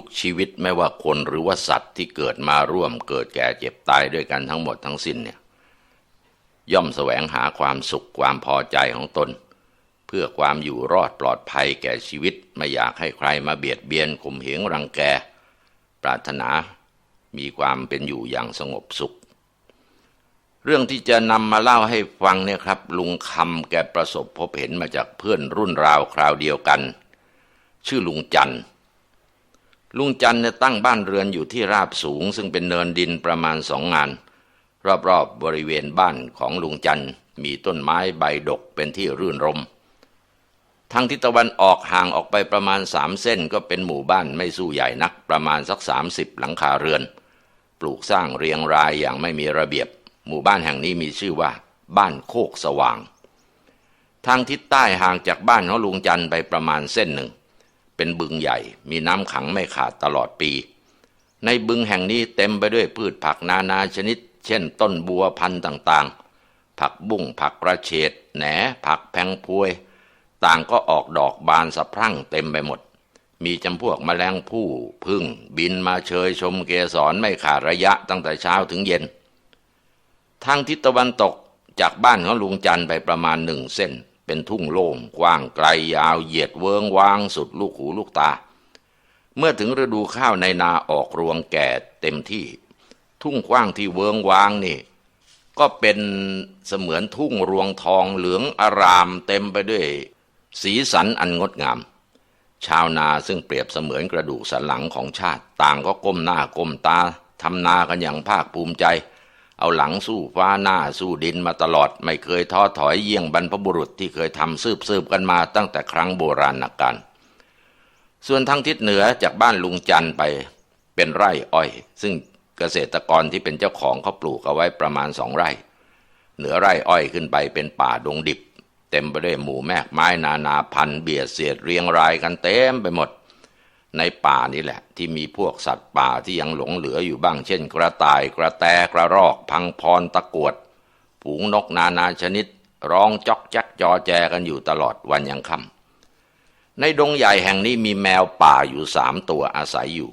ทุกชีวิตไม่ว่าคนหรือว่าสัตว์ที่เกิดมาร่วมเกิดแก่เจ็บตายด้วยกันทั้งหมดทั้งสิ้นเนี่ยย่อมแสวงหาความสุขความพอใจของตน เพื่อความอยู่รอดปลอดภัยแก่ชีวิตไม่อยากให้ใครมาเบียดเบียนข่มเหงรังแก ปรารถนามีความเป็นอยู่อย่างสงบสุข เรื่องที่จะนำมาเล่าให้ฟังเนี่ยครับ ลุงคำแกประสบพบเห็นมาจากเพื่อนรุ่นราวคราวเดียวกัน ชื่อลุงจันทร์ ลุงจันเนี่ยตั้งบ้านเรือนอยู่ที่ราบสูง ซึ่งเป็นเนินดินประมาณสองงาน รอบๆบบริเวณบ้านของลุงจันมีต้นไม้ใบดกเป็นที่รื่นรมทางทิศตะวันออกห่างออกไปประมาณสามเส้นก็เป็นหมู่บ้านไม่สู้ใหญ่นัก ประมาณสักสามสิบหลังคาเรือน ปลูกสร้างเรียงรายอย่างไม่มีระเบียบ หมู่บ้านแห่งนี้มีชื่อว่า บ้านโคกสว่าง ทางทิศใต้ห่างจากบ้านของลุงจันไปประมาณเส้นหนึ่ง เป็นบึงใหญ่ มีน้ำขังไม่ขาดตลอดปี ในบึงแห่งนี้เต็มไปด้วยพืชผักนานาชนิด เช่น ต้นบัวพันธุ์ต่างๆ ผักบุ้งผักกระเฉดแหน ผักแพงพวย ต่างก็ออกดอกบานสะพรั่งเต็มไปหมด มีจำพวกมแมลงผู้พึ่ง บินมาเชยชมเกสรไม่ขาดระยะตั้งแต่เช้าถึงเย็น ทางทิศตะวันตกจากบ้านของลุงจันไปประมาณหนึ่งเส้น เป็นทุ่งโล่งกว้างไกลยาวเหยียดเวิงวางสุดลูกหูลูกตา เมื่อถึงฤดูข้าวในนาออกรวงแก่เต็มที่ ทุ่งกว้างที่เวิงวางนี่ ก็เป็นเสมือนทุ่งรวงทองเหลืองอารามเต็มไปด้วย สีสันอันงดงาม ชาวนาซึ่งเปรียบเสมือนกระดูกสันหลังของชาติ ต่างก็ก้มหน้าก้มตาทำนากันอย่างภาคภูมิใจ เอาหลังสู้ฟ้าหน้าสู้ดินมาตลอด ไม่เคยท้อถอยเยี่ยงบรรพบุรุษที่เคยทำซืบซืบกันมาตั้งแต่ครั้งโบราณกาลส่วนทางทิศเหนือจากบ้านลุงจันไปเป็นไร่อ้อย ซึ่งเกษตรกรที่เป็นเจ้าของเขาปลูกเอาไว้ประมาณสองไร่ เหนือไร่อ้อยขึ้นไปเป็นป่าดงดิบ เต็มไปด้วยหมู่แมกไม้นานาพันธุ์เบียดเสียดเรียงรายกันเต็มไปหมด ในป่านี่แหละ ที่มีพวกสัตว์ป่าที่ยังหลงเหลืออยู่บ้าง เช่น กระต่ายกระแตกระรอก พังพรตะกวดฝูงนกนานาชนิด ร้องจอกจักจอแจกันอยู่ตลอดวันยังค่ำในดงใหญ่แห่งนี้มีแมวป่าอยู่สามตัวอาศัยอยู่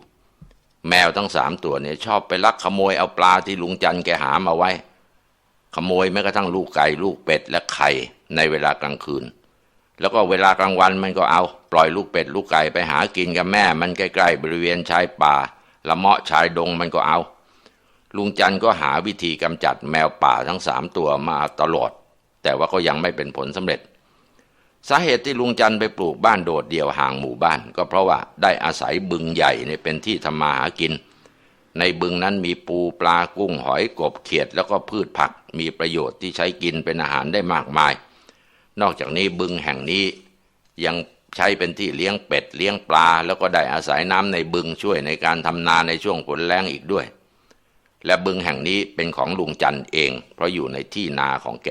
แมวทั้งสามตัวเนี่ยชอบไปลักขโมยเอาปลาที่ลุงจันแกหามาไว้ ขโมยแม้กระทั่งลูกไก่ลูกเป็ดและไข่ในเวลากลางคืน แล้วก็เวลากลางวันมันก็เอา ปล่อยลูกเป็ดลูกไก่ไปหากินกับแม่ มันใกล้ๆบริเวณชายป่า ละเมาะชายดงมันก็เอา ลุงจันก็หาวิธีกำจัดแมวป่าทั้งสามตัวมาตลอด แต่ว่าก็ยังไม่เป็นผลสำเร็จ สาเหตุที่ลุงจันไปปลูกบ้านโดดเดี่ยวห่างหมู่บ้าน ก็เพราะว่าได้อาศัยบึงใหญ่ในเป็นที่ทำมาหากิน ในบึงนั้นมีปูปลากุ้งหอยกบเขียด แล้วก็พืชผักมีประโยชน์ที่ใช้กินเป็นอาหารได้มากมาย นอกจากนี้บึงแห่งนี้ยังใช้เป็นที่เลี้ยงเป็ดเลี้ยงปลา แล้วก็ได้อาศัยน้ำในบึงช่วยในการทำนาในช่วงฝนแรงอีกด้วย และบึงแห่งนี้เป็นของลุงจันเอง เพราะอยู่ในที่นาของแก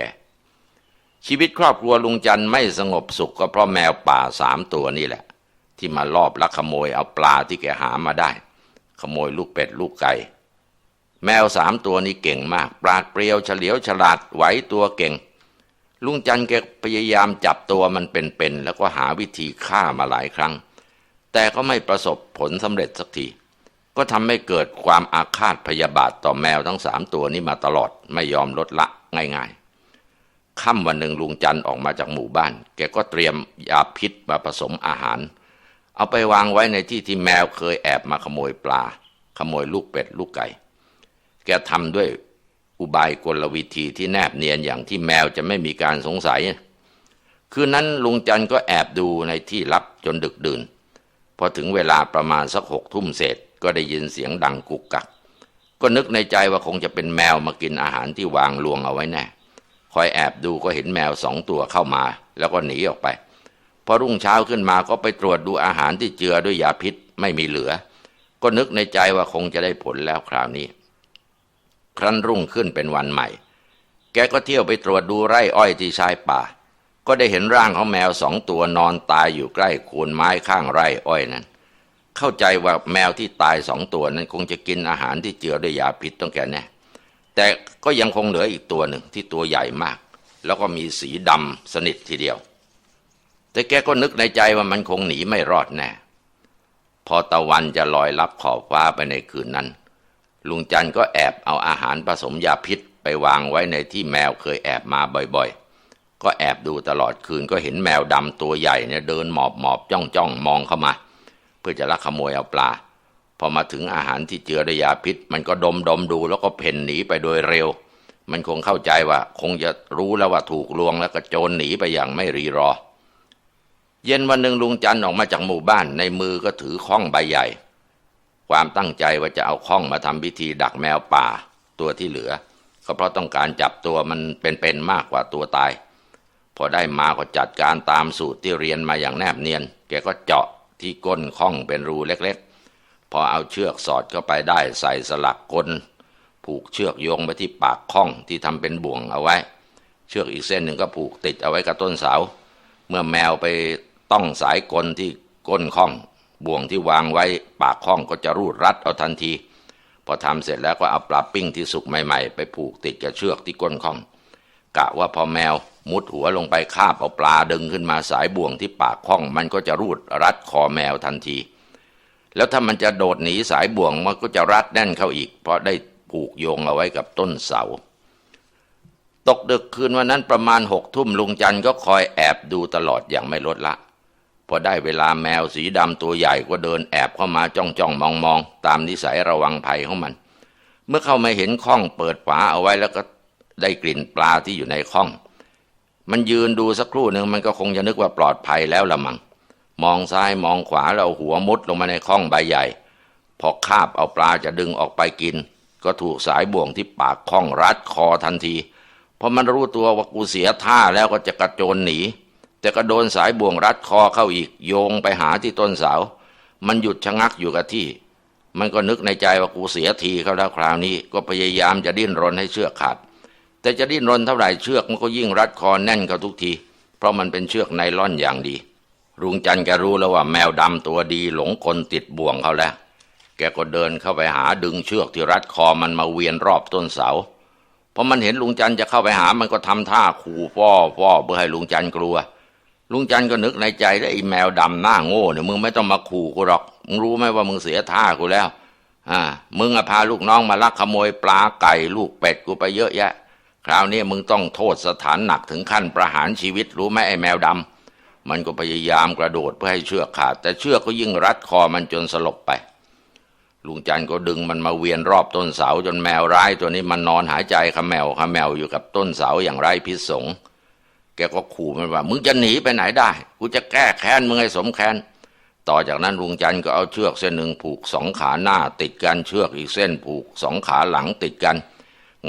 ชีวิตครอบครัวลุงจันไม่สงบสุขก็เพราะแมวป่าสามตัวนี่แหละ ที่มาลอบลักขโมยเอาปลาที่แกหามาได้ ขโมยลูกเป็ดลูกไก่แมวสามตัวนี้เก่งมาก ปราดเปรียวเฉลียวฉลาดไหวตัวเก่ง ลุงจันแกพยายามจับตัวมันเป็นๆแล้วก็หาวิธีฆ่ามาหลายครั้ง แต่ก็ไม่ประสบผลสำเร็จสักทีก็ทำให้เกิดความอาฆาตพยาบาทต่อแมวทั้งสามตัวนี้มาตลอดไม่ยอมลดละง่ายๆค่ำวันหนึ่งลุงจันออกมาจากหมู่บ้าน แกก็เตรียมยาพิษมาผสมอาหาร เอาไปวางไว้ในที่ที่แมวเคยแอบมาขโมยปลา ขโมยลูกเป็ดลูกไก่ แกทำด้วย อุบายกลวิธีที่แนบเนียนอย่างที่แมวจะไม่มีการสงสัย คืนนั้นลุงจันก็แอบดูในที่ลับจนดึกดื่น พอถึงเวลาประมาณสักหกทุ่มเศษก็ได้ยินเสียงดังกุกกัก ก็นึกในใจว่าคงจะเป็นแมวมากินอาหารที่วางลวงเอาไว้แน่ คอยแอบดูก็เห็นแมวสองตัวเข้ามา แล้วก็หนีออกไป พอรุ่งเช้าขึ้นมาก็ไปตรวจดูอาหารที่เจือด้วยยาพิษไม่มีเหลือ ก็นึกในใจว่าคงจะได้ผลแล้วคราวนี้ ครั้นรุ่งขึ้นเป็นวันใหม่ แกก็เที่ยวไปตรวจดูไร่อ้อยที่ชายป่า ก็ได้เห็นร่างของแมวสองตัวนอนตายอยู่ใกล้โคนไม้ข้างไร่อ้อยนั้น เข้าใจว่าแมวที่ตายสองตัวนั้นคงจะกินอาหารที่เจือด้วยยาพิษต้องแกแน่แต่ก็ยังคงเหลืออีกตัวหนึ่งที่ตัวใหญ่มาก แล้วก็มีสีดำสนิททีเดียว แต่แกก็นึกในใจว่ามันคงหนีไม่รอดแน่ พอตะวันจะลอยลับขอบฟ้าไปในคืนนั้น ลุงจันก็แอบเอาอาหารผสมยาพิษไปวางไว้ในที่แมวเคยแอบมาบ่อยๆ ก็แอบดูตลอดคืนก็เห็นแมวดำตัวใหญ่เนี่ยเดินหมอบหมอบจ้องจ้องมองเข้ามา เพื่อจะลักขโมยเอาปลา พอมาถึงอาหารที่เจือด้วยยาพิษ มันก็ดมดมดูแล้วก็เพ่นหนีไปโดยเร็ว มันคงเข้าใจว่า คงจะรู้แล้วว่าถูกลวงแล้วก็โจรหนีไปอย่างไม่รีรอ เย็นวันหนึ่งลุงจันออกมาจากหมู่บ้านในมือก็ถือข้องใบใหญ่ ความตั้งใจว่าจะเอาข้องมาทำพิธีดักแมวป่าตัวที่เหลือ ก็เพราะต้องการจับตัวมันเป็นๆมากกว่าตัวตาย พอได้มาก็จัดการตามสูตรที่เรียนมาอย่างแนบเนียน แกก็เจาะที่ก้นข้องเป็นรูเล็กๆ พอเอาเชือกสอดเข้าไปได้ใส่สลักกลผูกเชือกโยงไปที่ปากข้องที่ทำเป็นบ่วงเอาไว้ เชือกอีกเส้นหนึ่งก็ผูกติดเอาไว้กับต้นเสา เมื่อแมวไปต้องสายกลที่ก้นข้อง บ่วงที่วางไว้ปากข้องก็จะรูดรัดเอาทันที พอทำเสร็จแล้วก็เอาปลาปิ้งที่สุกใหม่ๆ ไปผูกติดกับเชือกที่ก้นข้อง กะว่าพอแมวมุดหัวลงไปคาบเอาปลาดึงขึ้นมาสายบ่วงที่ปากข้อง มันก็จะรูดรัดคอแมวทันที แล้วถ้ามันจะโดดหนีสายบ่วงมันก็จะรัดแน่นเข้าอีก เพราะได้ผูกโยงเอาไว้กับต้นเสาตกดึกคืนวันนั้นประมาณหกทุ่มลุงจันก็คอยแอบดูตลอดอย่างไม่ลดละ พอได้เวลาแมวสีดำตัวใหญ่ก็เดินแอบเข้ามาจ้องจ้องมองมองตามนิสัยระวังภัยของมัน เมื่อเข้ามาเห็นข้องเปิดฝาเอาไว้แล้วก็ได้กลิ่นปลาที่อยู่ในข้อง มันยืนดูสักครู่หนึ่งมันก็คงจะนึกว่าปลอดภัยแล้วละมัง้งมองซ้ายมองขวาแล้วหัวมุดลงมาในข้องใบใหญ่ พอคาบเอาปลาจะดึงออกไปกิน ก็ถูกสายบ่วงที่ปากข้องรัดคอทันทีพอมันรู้ตัวว่ากูเสียท่าแล้วก็จะกระโจนหนี แต่ก็โดนสายบ่วงรัดคอเข้าอีก โยงไปหาที่ต้นเสา มันหยุดชะงักอยู่กับที่ มันก็นึกในใจว่ากูเสียทีเขาแล้วคราวนี้ ก็พยายามจะดิ้นรนให้เชือกขาด แต่จะดิ้นรนเท่าไหร่เชือกมันก็ยิ่งรัดคอแน่นเข้าทุกที เพราะมันเป็นเชือกไนล่อนอย่างดี รุงจันแกรู้แล้วว่าแมวดำตัวดีหลงกลติดบ่วงเขาแล้ว แกก็เดินเข้าไปหาดึงเชือกที่รัดคอมันมาเวียนรอบต้นเสาพอมันเห็นลุงจันจะเข้าไปหา มันก็ทำท่าขู่ฟ้อฟ้อเพื่อให้ลุงจันกลัว ลุงจันก็นึกในใจได้ไอ้แมวดำหน้าโง่เนี่ยมึงไม่ต้องมาขู่กูหรอก มึงรู้ไหมว่ามึงเสียท่ากูแล้ว อ่า มึงอะพาลูกน้องมาลักขโมยปลาไก่ลูกเป็ดกูไปเยอะแยะ คราวนี้มึงต้องโทษสถานหนักถึงขั้นประหารชีวิตรู้ไหมไอ้แมวดำมันก็พยายามกระโดดเพื่อให้เชือกขาด แต่เชือกก็ยิ่งรัดคอมันจนสลบไป ลุงจันก็ดึงมันมาเวียนรอบต้นเสาจนแมวร้ายตัวนี้มันนอนหายใจขมแมวขมแมวอยู่กับต้นเสาอย่างไร้พิษสง แกก็ขู่มันว่า มึงจะหนีไปไหนได้ กูจะแก้แค้นมึงให้สมแค้น ต่อจากนั้นลุงจันก็เอาเชือกเส้นหนึ่งผูกสองขาหน้าติดกันเชือกอีกเส้นผูกสองขาหลังติดกัน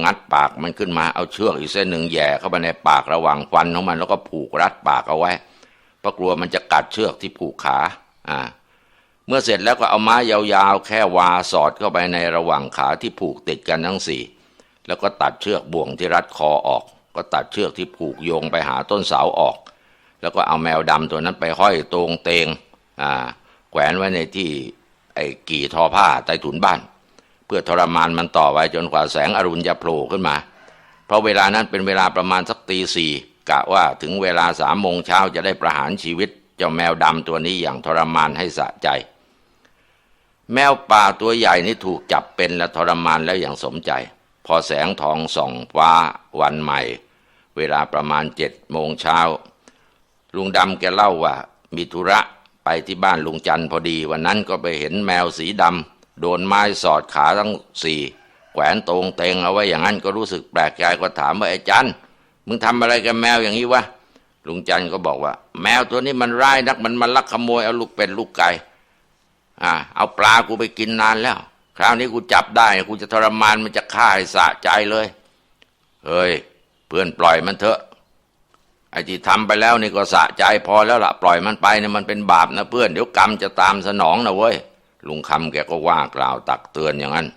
งัดปากมันขึ้นมาเอาเชือกอีกเส้นหนึ่งแย่เข้าไปในปากระหว่างฟันของมันแล้วก็ผูกรัดปากเอาไว้เพราะกลัวมันจะกัดเชือกที่ผูกขา อ่า เมื่อเสร็จแล้วก็เอาไม้ยาวๆ แค่วาสอดเข้าไปในระหว่างขาที่ผูกติดกันทั้งสี่แล้วก็ตัดเชือกบ่วงที่รัดคอออก ก็ตัดเชือกที่ผูกโยงไปหาต้นเสาออก แล้วก็เอาแมวดำตัวนั้นไปห้อยตรงเตงอ่าแขวนไว้ในที่ไอ้กี่ทอผ้าใต้ถุนบ้าน เพื่อทรมานมันต่อไว้จนกว่าแสงอรุณจะโผล่ขึ้นมา เพราะเวลานั้นเป็นเวลาประมาณสักตีสี่กะว่าถึงเวลาสามโมงเช้าจะได้ประหารชีวิตเจ้าแมวดำตัวนี้อย่างทรมานให้สะใจ แมวป่าตัวใหญ่นี่ถูกจับเป็นและทรมานแล้วอย่างสมใจ พอแสงทองส่องฟ้าวันใหม่ เวลาประมาณเจ็ดโมงเช้า ลุงดำแกเล่าว่า มีธุระไปที่บ้านลุงจันพอดี วันนั้นก็ไปเห็นแมวสีดำโดนไม้สอดขาทั้งสี่แขวนตรงเตงเอาไว้อย่างนั้นก็รู้สึกแปลกใจก็ถามว่าไอ้จันมึงทำอะไรกับแมวอย่างนี้วะลุงจันก็บอกว่า แมวตัวนี้มันร้ายนักมันมาลักขโมยเอาลูกเป็ดลูกไก่อ่าเอาปลากูไปกินนานแล้ว คราวนี้กูจับได้กูจะทรมานมันจะฆ่าให้สะใจเลย เฮ้ย เพื่อนปล่อยมันเถอะไอ้ที่ทำไปแล้วนี่ก็สะใจพอแล้วละปล่อยมันไปเนี่ยมันเป็นบาปนะเพื่อนเดี๋ยวกรรมจะตามสนองนะเว้ยลุงคำแกก็ว่ากล่าวตักเตือนอย่างนั้น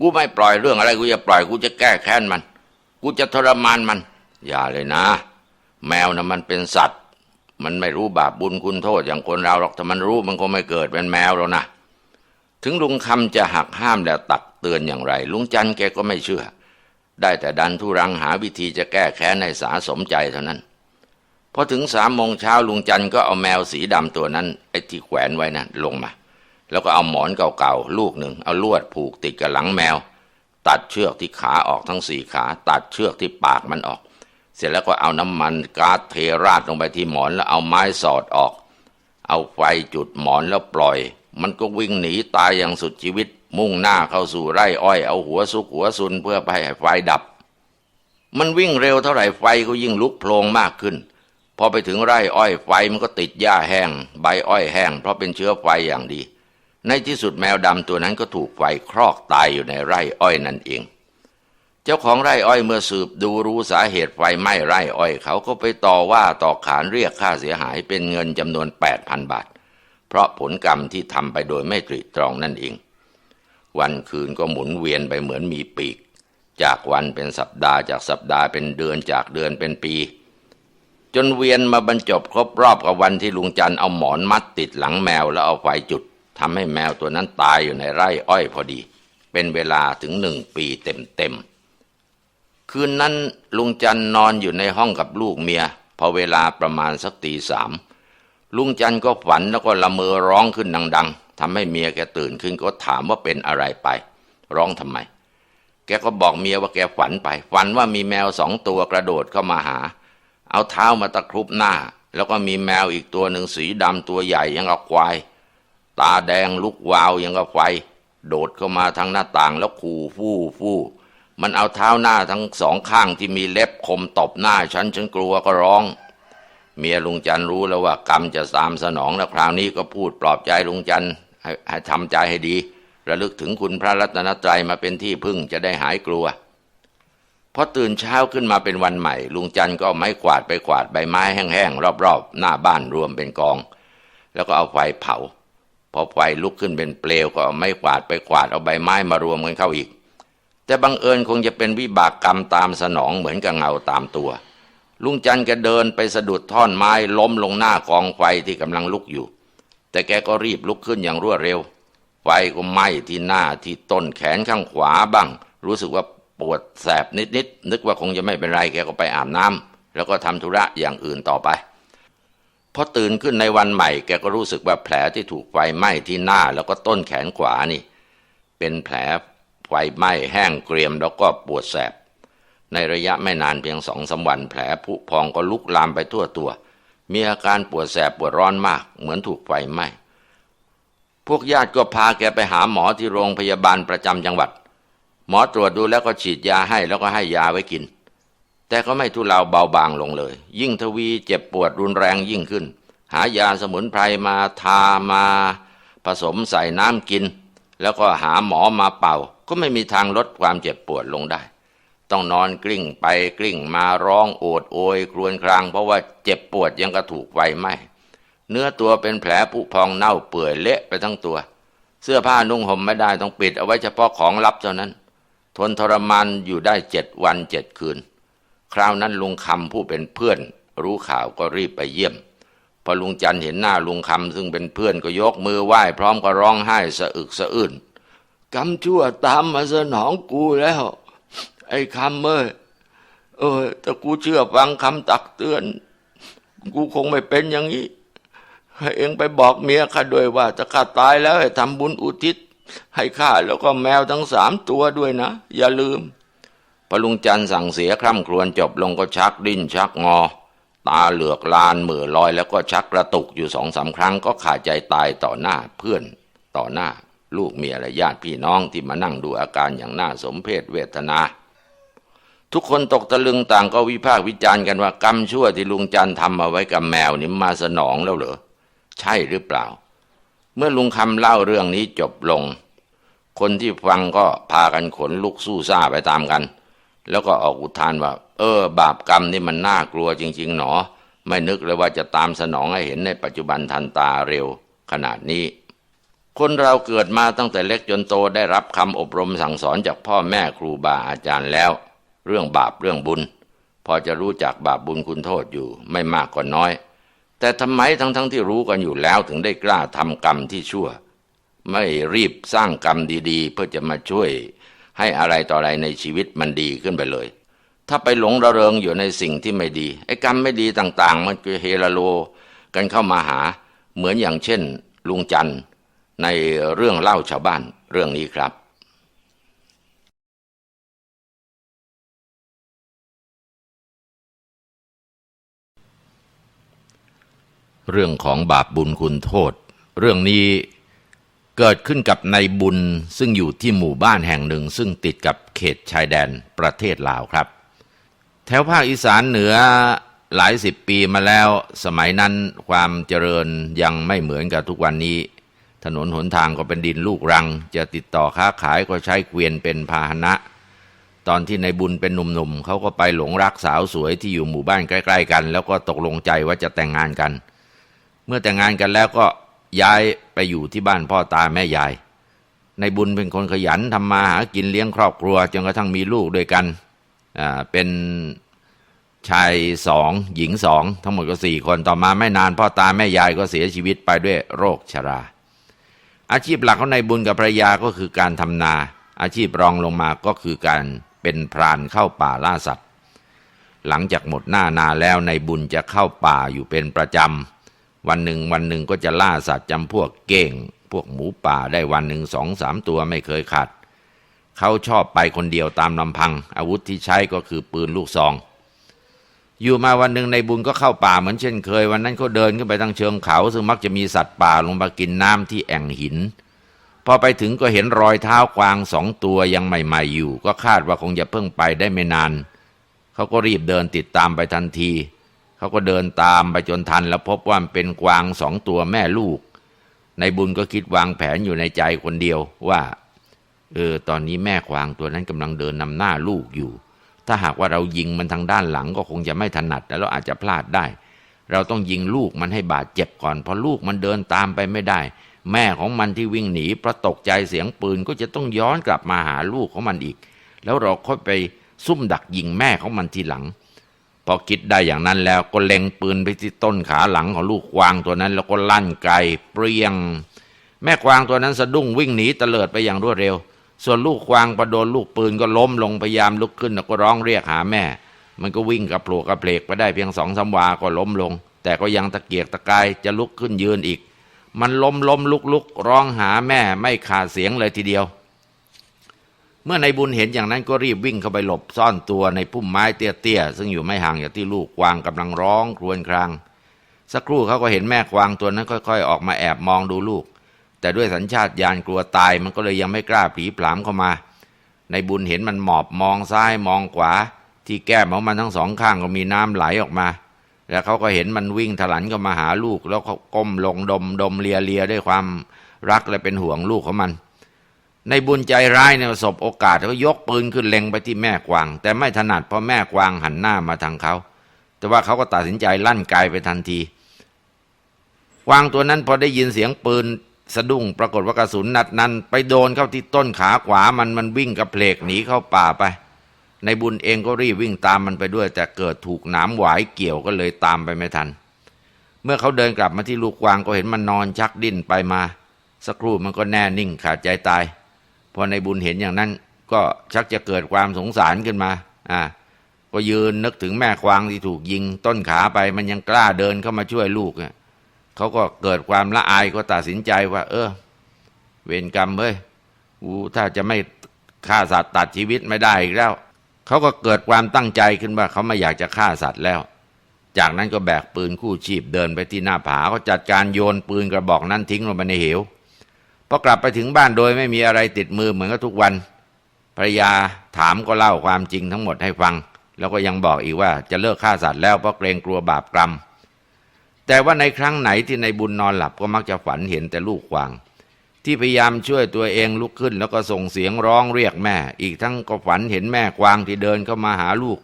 กูไม่ปล่อยเรื่องอะไรกูจะปล่อยกูจะแก้แค้นมัน กูจะทรมานมัน อย่าเลยนะ แมวนะมันเป็นสัตว์ มันไม่รู้บาปบุญคุณโทษอย่างคนเราหรอกถ้ามันรู้มันก็ไม่เกิดเป็นแมวแล้วนะถึงลุงคำจะหักห้ามแล้วตักเตือนอย่างไร ลุงจันแกก็ไม่เชื่อ ได้แต่ดันทุรังหาวิธีจะแก้แค้นให้สาสมใจเท่านั้นพอถึงสามโมงเช้าลุงจันก็เอาแมวสีดำตัวนั้นไอ้ที่แขวนไว้นะ่ะลงมา แล้วก็เอาหมอนเก่าๆลูกหนึ่งเอาลวดผูกติดกับหลังแมว ตัดเชือกที่ขาออกทั้งสี่ขา ตัดเชือกที่ปากมันออก เสร็จแล้วก็เอาน้ำมันก๊าซเทราดลงไปที่หมอนแล้วเอาไม้สอดออก เอาไฟจุดหมอนแล้วปล่อย มันก็วิ่งหนีตายอย่างสุดชีวิต มุ่งหน้าเข้าสู่ไร่อ้อยเอาหัวซุกหัวซุนเพื่อไปให้ไฟดับ มันวิ่งเร็วเท่าไหร่ไฟก็ยิ่งลุกโพลงมากขึ้น พอไปถึงไร่อ้อยไฟมันก็ติดหญ้าแห้ง ใบอ้อยแห้ง เพราะเป็นเชื้อไฟอย่างดี ในที่สุดแมวดำตัวนั้นก็ถูกไฟครอกตายอยู่ในไร่อ้อยนั่นเอง เจ้าของไร่อ้อยเมื่อสืบดูรู้สาเหตุไฟไหม้ไร่อ้อย เขาก็ไปต่อว่าต่อขานเรียกค่าเสียหายเป็นเงินจำนวน8,000บาท เพราะผลกรรมที่ทำไปโดยไม่ตรีตรองนั่นเอง วันคืนก็หมุนเวียนไปเหมือนมีปีก จากวันเป็นสัปดาห์จากสัปดาห์เป็นเดือนจากเดือนเป็นปี จนเวียนมาบรรจบครบรอบกับวันที่ลุงจันเอาหมอนมัดติดหลังแมวแล้วเอาไฟจุดทำให้แมวตัวนั้นตายอยู่ในไร่อ้อยพอดี เป็นเวลาถึงหนึ่งปีเต็มๆคืนนั้นลุงจันนอนอยู่ในห้องกับลูกเมียพอเวลาประมาณสักตีสามลุงจันก็ฝันแล้วก็ละเมอร้องขึ้นดังๆ ทำให้เมียแกตื่นขึ้นก็ถามว่าเป็นอะไรไป ร้องทำไม แกก็บอกเมียว่าแกฝันไป ฝันว่ามีแมวสองตัวกระโดดเข้ามาหา เอาเท้ามาตะครุบหน้า แล้วก็มีแมวอีกตัวหนึ่งสีดำตัวใหญ่ยังกับควาย ตาแดงลุกวาวยังกับไฟ โดดเข้ามาทางหน้าต่างแล้วขู่ฟู่ฟู่มันเอาเท้าหน้าทั้งสองข้างที่มีเล็บคมตบหน้าฉันฉันกลัวก็ร้อง เมียลุงจันรู้แล้วว่ากรรมจะตามสนองแล้วคราวนี้ก็พูดปลอบใจลุงจัน ให้ทำใจให้ดี ระลึกถึงคุณพระรัตนตรัยมาเป็นที่พึ่งจะได้หายกลัวพอตื่นเช้าขึ้นมาเป็นวันใหม่ ลุงจันก็ไม้กวาดไปกวาดใบไม้แห้งๆรอบๆ หน้าบ้านรวมเป็นกอง แล้วก็เอาไฟเผา พอไฟลุกขึ้นเป็นเปลวก็เอาไม้กวาดไปกวาดเอาใบไม้มารวมกันเข้าอีก แต่บังเอิญคงจะเป็นวิบากกรรมตามสนองเหมือนกับเงาตามตัว ลุงจันแกเดินไปสะดุดท่อนไม้ล้มลงหน้ากองไฟที่กำลังลุกอยู่ แต่แกก็รีบลุกขึ้นอย่างรวดเร็ว ไฟก็ไหม้ที่หน้าที่ต้นแขนข้างขวาบ้าง รู้สึกว่าปวดแสบนิดๆนนึกว่าคงจะไม่เป็นไรแกก็ไปอาบน้ำแล้วก็ทำธุระอย่างอื่นต่อไปพอตื่นขึ้นในวันใหม่แกก็รู้สึกว่าแผลที่ถูกไฟไหม้ที่หน้าแล้วก็ต้นแขนขวานี่ เป็นแผลไฟไหม้แห้งเกรียมแล้วก็ปวดแสบ ในระยะไม่นานเพียงสองสาวันแผลผุพองก็ลุกลามไปทั่วตัว มีอาการปวดแสบปวดร้อนมาก เหมือนถูกไฟไหม้พวกญาติก็พาแกไปหาหมอที่โรงพยาบาลประจำจังหวัด หมอตรวจดูแล้วก็ฉีดยาให้แล้วก็ให้ยาไว้กิน แต่ก็ไม่ทุเลาเบาบางลงเลย ยิ่งทวีเจ็บปวดรุนแรงยิ่งขึ้น หายาสมุนไพรมาทามา ผสมใส่น้ำกิน แล้วก็หาหมอมาเป่า ก็ไม่มีทางลดความเจ็บปวดลงได้ ต้องนอนกลิ้งไปกลิ้งมาร้องโอดโอยครวญคราง เพราะว่าเจ็บปวดยังกระถูกไฟไหม้เนื้อตัวเป็นแผลผุพองเน่าเปื่อยเละไปทั้งตัว เสื้อผ้านุ่งห่มไม่ได้ต้องปิดเอาไว้เฉพาะของลับเท่านั้น ทนทรมานอยู่ได้เจ็ดวันเจ็ดคืน คราวนั้นลุงคำผู้เป็นเพื่อน รู้ข่าวก็รีบไปเยี่ยม พอลุงจันเห็นหน้าลุงคำซึ่งเป็นเพื่อนก็ยกมือไหว้ พร้อมก็ร้องไห้สะอึกสะอื้นกรรมชั่วตามมาสนองกูแล้ว ไอ้คำเอ้ยเออแต่กูเชื่อฟังคำตักเตือน กูคงไม่เป็นอย่างนี้ให้เองไปบอกเมียข้าด้วยว่าจะข้าตายแล้วให้ทำบุญอุทิศ ให้ข้าแล้วก็แมวทั้งสามตัวด้วยนะ อย่าลืมพอลุงจันสั่งเสียคร่ำครวญจบลงก็ชักดิ้นชักงอ ตาเหลือกลานมือลอย แล้วก็ชักกระตุกอยู่สองสาครั้งก็ขาดใจตายต่อหน้าเพื่อนต่อหน้า ลูกเมียและญาติพี่น้องที่มานั่งดูอาการอย่างน่าสมเพชเวทนา ทุกคนตกตะลึงต่างก็วิพากษ์วิจารณ์กันว่ากรรมชั่วที่ลุงจันทำมาไว้กับแมวนี่มาสนองแล้วเหรอใช่หรือเปล่า เมื่อลุงคำเล่าเรื่องนี้จบลง คนที่ฟังก็พากันขนลุกสู้ซ่าไปตามกัน แล้วก็ออกอุทานว่า เออ บาปกรรมนี่มันน่ากลัวจริง ๆ หนอ ไม่นึกเลยว่าจะตามสนองให้เห็นในปัจจุบันทันตาเร็วขนาดนี้คนเราเกิดมาตั้งแต่เล็กจนโตได้รับคำอบรมสั่งสอนจากพ่อแม่ครูบาอาจารย์แล้ว เรื่องบาปเรื่องบุญ พอจะรู้จักบาปบุญคุณโทษอยู่ไม่มากก็น้อย แต่ทำไมทั้งๆทที่รู้กันอยู่แล้วถึงได้กล้าทำกรรมที่ชั่ว ไม่รีบสร้างกรรมดีๆ เพื่อจะมาช่วยให้อะไรต่ออะไรในชีวิตมันดีขึ้นไปเลย ถ้าไปหลงระเริงอยู่ในสิ่งที่ไม่ดี ไอ้กรรมไม่ดีต่างๆ มันก็เฮลาโลกันเข้ามาหา เหมือนอย่างเช่น ลุงจันในเรื่องเล่าชาวบ้านเรื่องนี้ครับ เรื่องของบาปบุญคุณโทษ เรื่องนี้เกิดขึ้นกับนายบุญซึ่งอยู่ที่หมู่บ้านแห่งหนึ่ง ซึ่งติดกับเขตชายแดนประเทศลาวครับ แถวภาคอีสานเหนือหลายสิบปีมาแล้ว สมัยนั้นความเจริญยังไม่เหมือนกับทุกวันนี้ ถนนหนทางก็เป็นดินลูกรัง จะติดต่อค้าขายก็ใช้เกวียนเป็นพาหนะ ตอนที่ในบุญเป็นหนุ่มๆเขาก็ไปหลงรักสาวสวยที่อยู่หมู่บ้านใกล้ ๆ กัน แล้วก็ตกลงใจว่าจะแต่งงานกันเเมื่อแต่งงานกันแล้วก็ย้ายไปอยู่ที่บ้านพ่อตาแม่ยาย ในบุญเป็นคนขยันทำมาหากินเลี้ยงครอบครัวจนกระทั่งมีลูกด้วยกันเป็นชายสองหญิงสองทั้งหมดก็สี่คนต่อมาไม่นานพ่อตาแม่ยายก็เสียชีวิตไปด้วยโรคชรา อาชีพหลักของนายบุญกับภรรยาก็คือการทำนา อาชีพรองลงมาก็คือการเป็นพรานเข้าป่าล่าสัตว์ หลังจากหมดหน้านาแล้วนายบุญจะเข้าป่าอยู่เป็นประจำ วันหนึ่งวันหนึ่งก็จะล่าสัตว์จำพวกเก้ง พวกหมูป่าได้วันหนึ่งสองสามตัวไม่เคยขาดเขาชอบไปคนเดียวตามลำพัง อาวุธที่ใช้ก็คือปืนลูกซอง อยู่มาวันหนึ่งในบุญก็เข้าป่าเหมือนเช่นเคย วันนั้นเขาเดินขึ้นไปทางเชิงเขา ซึ่งมักจะมีสัตว์ป่าลงมากินน้ำที่แอ่งหินพอไปถึงก็เห็นรอยเท้ากวางสองตัวยังใหม่ ๆ อยู่ ก็คาดว่าคงจะเพิ่งไปได้ไม่นาน เขาก็รีบเดินติดตามไปทันที เขาก็เดินตามไปจนทัน แล้วพบว่าเป็นกวางสองตัวแม่ลูก ในบุญก็คิดวางแผนอยู่ในใจคนเดียวว่า เออ ตอนนี้แม่กวางตัวนั้นกำลังเดินนำหน้าลูกอยู่ ถ้าหากว่าเรายิงมันทางด้านหลังก็คงจะไม่ถนัด แล้วเราอาจจะพลาดได้ เราต้องยิงลูกมันให้บาดเจ็บก่อน เพราะลูกมันเดินตามไปไม่ได้ แม่ของมันที่วิ่งหนีเพราะตกใจเสียงปืนก็จะต้องย้อนกลับมาหาลูกของมันอีก แล้วเราค่อยไปซุ่มดักยิงแม่ของมันทีหลัง พอคิดได้อย่างนั้นแล้วก็เล็งปืนไปที่ต้นขาหลังของลูกกวางตัวนั้น แล้วก็ลั่นไกเปรียง แม่กวางตัวนั้นสะดุ้งวิ่งหนีเตลิดไปอย่างรวดเร็ว ส่วนลูกกวางพอโดนลูกปืนก็ล้มลงพยายามลุกขึ้นแล้วก็ร้องเรียกหาแม่ มันก็วิ่งกับโผล่กระเพลกไปได้เพียงสองสามวาก็ล้มลง แต่ก็ยังตะเกียกตะกายจะลุกขึ้นยืนอีก มันล้มล้มลุกลุกร้องหาแม่ไม่ขาดเสียงเลยทีเดียว เมื่อในบุญเห็นอย่างนั้นก็รีบวิ่งเข้าไปหลบซ่อนตัวในพุ่มไม้เตี้ยๆซึ่งอยู่ไม่ห่างจากที่ลูกกวางกำลังร้องครวญคราง สักครู่เขาก็เห็นแม่กวางตัวนั้นค่อย ๆ ออกมาแอบมองดูลูก แต่ด้วยสัญชาตญาณกลัวตายมันก็เลยยังไม่กล้าผีผลามเข้ามา ในบุญเห็นมันหมอบมองซ้ายมองขวา ที่แก้มของมันทั้งสองข้างก็มีน้ำไหลออกมา แล้วเขาก็เห็นมันวิ่งถลันเข้ามาหาลูก แล้วเขาก้มลงดมดมเลียเลียด้วยความรักและเป็นห่วงลูกของมัน ในบุญใจร้ายเนี่ยประสบโอกาสเขายกปืนขึ้นเล็งไปที่แม่กวาง แต่ไม่ถนัดเพราะแม่กวางหันหน้ามาทางเขา แต่ว่าเขาก็ตัดสินใจลั่นไกไปทันที กวางตัวนั้นพอได้ยินเสียงปืนสะดุ้งปรากฏว่ากระสุนนัดนั้น ไปโดนเข้าที่ต้นขาขวามันมันวิ่งกระเพลกหนีเข้าป่าไป ในบุญเองก็รีบวิ่งตามมันไปด้วย แต่เกิดถูกหนามหวายเกี่ยวก็เลยตามไปไม่ทัน เมื่อเขาเดินกลับมาที่ลูกกวางก็เห็นมันนอนชักดิ้นไปมา สักครู่มันก็แน่นิ่งขาดใจตาย พอในบุญเห็นอย่างนั้น ก็ชักจะเกิดความสงสารขึ้นมา อ่า ก็ยืนนึกถึงแม่ควางที่ถูกยิงต้นขาไปมันยังกล้าเดินเข้ามาช่วยลูกเนี่ยเขาก็เกิดความละอายก็ตัดสินใจว่า เออ เวรกรรมเฮ้ยกูถ้าจะไม่ฆ่าสัตว์ตัดชีวิตไม่ได้อีกแล้วเขาก็เกิดความตั้งใจขึ้นว่าเขาไม่อยากจะฆ่าสัตว์แล้ว จากนั้นก็แบกปืนคู่ชีพเดินไปที่หน้าผาเขาจัดการโยนปืนกระบอกนั้นทิ้งลงไปในเหว พอกลับไปถึงบ้านโดยไม่มีอะไรติดมือเหมือนกับทุกวันภรรยาถามก็เล่าความจริงทั้งหมดให้ฟัง แล้วก็ยังบอกอีกว่าจะเลิกฆ่าสัตว์แล้วเพราะเกรงกลัวบาปกรรม แต่ว่าในครั้งไหนที่ในบุญนอนหลับก็มักจะฝันเห็นแต่ลูกควาง ที่พยายามช่วยตัวเองลุกขึ้น แล้วก็ส่งเสียงร้องเรียกแม่ อีกทั้งก็ฝันเห็นแม่กวางที่เดินเข้ามาหาลูก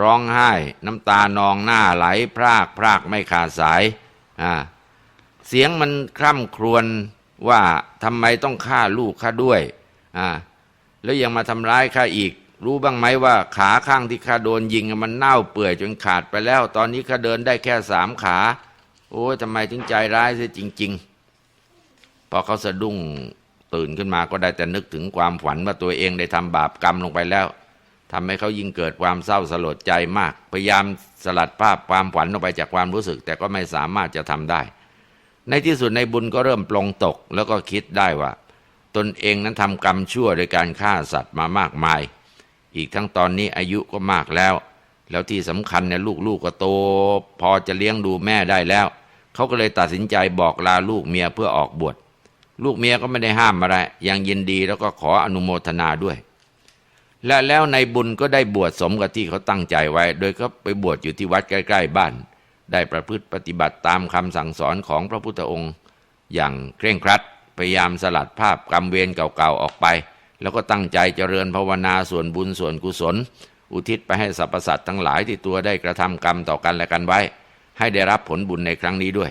ร้องไห้ น้ำตานองหน้าไหลพรากพรากไม่ขาดสายอ่าเสียงมันคร่ำครวญ ว่าทำไมต้องฆ่าลูกข้าด้วยอ่าแล้วยังมาทำร้ายข้าอีก รู้บ้างไหมว่าขาข้างที่ข้าโดนยิงมันเน่าเปื่อยจนขาดไปแล้ว ตอนนี้ข้าเดินได้แค่สามขา โอ้ยทำไมถึงใจร้ายเสียจริง ๆ พอเขาสะดุ้งตื่นขึ้นมาก็ได้แต่นึกถึงความฝันว่าตัวเองได้ทำบาปกรรมลงไปแล้วทำให้เขายิ่งเกิดความเศร้าสลดใจมาก พยายามสลัดภาพความฝันออกไปจากความรู้สึก แต่ก็ไม่สามารถจะทำได้ ในที่สุดในบุญก็เริ่มปลงตกแล้วก็คิดได้ว่า ตนเองนั้นทำกรรมชั่วโดยการฆ่าสัตว์มามากมาย อีกทั้งตอนนี้อายุก็มากแล้ว แล้วที่สำคัญเนี่ยลูกๆก็โต พอจะเลี้ยงดูแม่ได้แล้ว เขาก็เลยตัดสินใจบอกลาลูกเมียเพื่อออกบวชลูกเมียก็ไม่ได้ห้ามอะไรยังยินดีแล้วก็ขออนุโมทนาด้วย และแล้วในบุญก็ได้บวชสมกับที่เขาตั้งใจไว้ โดยเขาไปบวชอยู่ที่วัดใกล้ ๆ บ้าน ได้ประพฤติปฏิบัติตามคำสั่งสอนของพระพุทธองค์ อย่างเคร่งครัด พยายามสลัดภาพกรรมเวรเก่าๆออกไป แล้วก็ตั้งใจเจริญภาวนาส่วนบุญส่วนกุศล อุทิศไปให้สรรพสัตว์ทั้งหลายที่ตัวได้กระทำกรรมต่อกันและกันไว้ ให้ได้รับผลบุญในครั้งนี้ด้วย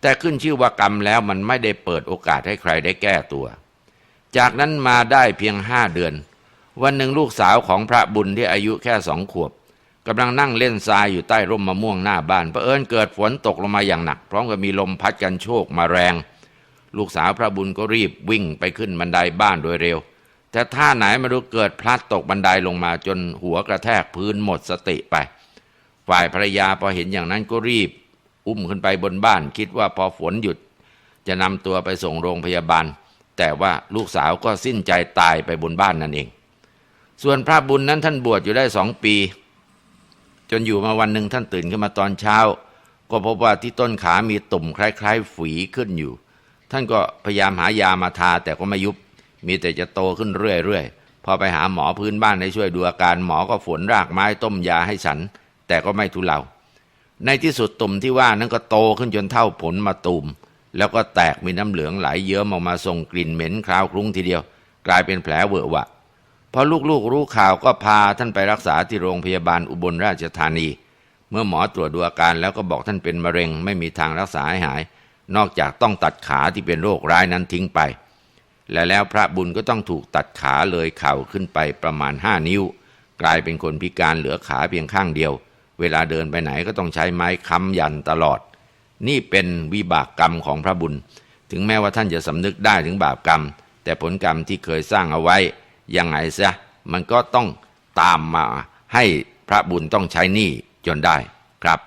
แต่ขึ้นชื่อว่ากรรมแล้วมันไม่ได้เปิดโอกาสให้ใครได้แก้ตัว จากนั้นมาได้เพียงห้าเดือน วันหนึ่งลูกสาวของพระบุญที่อายุแค่สองขวบ กำลังนั่งเล่นทรายอยู่ใต้ร่มมะม่วงหน้าบ้านเผอิญเกิดฝนตกลงมาอย่างหนัก พร้อมกับมีลมพัดกันโชกมาแรง ลูกสาวพระบุญก็รีบวิ่งไปขึ้นบันไดบ้านโดยเร็ว แต่ท่าไหนไม่รู้เกิดพลัดตกบันไดลงมาจนหัวกระแทกพื้นหมดสติไป ฝ่ายภรรยาพอเห็นอย่างนั้นก็รีบ อุ้มขึ้นไปบนบ้าน คิดว่าพอฝนหยุด จะนำตัวไปส่งโรงพยาบาล แต่ว่าลูกสาวก็สิ้นใจตายไปบนบ้านนั่นเอง ส่วนพระบุญนั้นท่านบวชอยู่ได้สองปี นอยู่มาวันหนึ่งท่านตื่นขึ้นมาตอนเช้า ก็พบว่าที่ต้นขามีตุ่มคล้ายๆ ฝีขึ้นอยู่ ท่านก็พยายามหายามาทาแต่ก็ไม่ยุบ มีแต่จะโตขึ้นเรื่อยๆ พอไปหาหมอพื้นบ้านให้ช่วยดูอาการหมอก็ฝนรากไม้ต้มยาให้ฉัน แต่ก็ไม่ทุเลา ในที่สุดตุ่มที่ว่านั้นก็โตขึ้นจนเท่าผลมาตูม แล้วก็แตกมีน้ำเหลืองไหลเยิ้มออกมาส่งกลิ่นเหม็นคราวคลุ้งทีเดียว กลายเป็นแผลเวอะหวะ พอลูกๆรู้ข่าวก็พาท่านไปรักษาที่โรงพยาบาลอุบลราชธานี เมื่อหมอตรวจดูอาการแล้วก็บอกท่านเป็นมะเร็ง ไม่มีทางรักษาให้หาย นอกจากต้องตัดขาที่เป็นโรคร้ายนั้นทิ้งไป และแล้วพระบุญก็ต้องถูกตัดขาเลยเข่าขึ้นไปประมาณห้านิ้ว กลายเป็นคนพิการเหลือขาเพียงข้างเดียว เวลาเดินไปไหนก็ต้องใช้ไม้ค้ำยันตลอด นี่เป็นวิบากกรรมของพระบุญ ถึงแม้ว่าท่านจะสำนึกได้ถึงบาปกรรม แต่ผลกรรมที่เคยสร้างเอาไว้ ยังไงซะมันก็ต้องตามมาให้พระบุญต้องใช้หนี้จนได้ครับ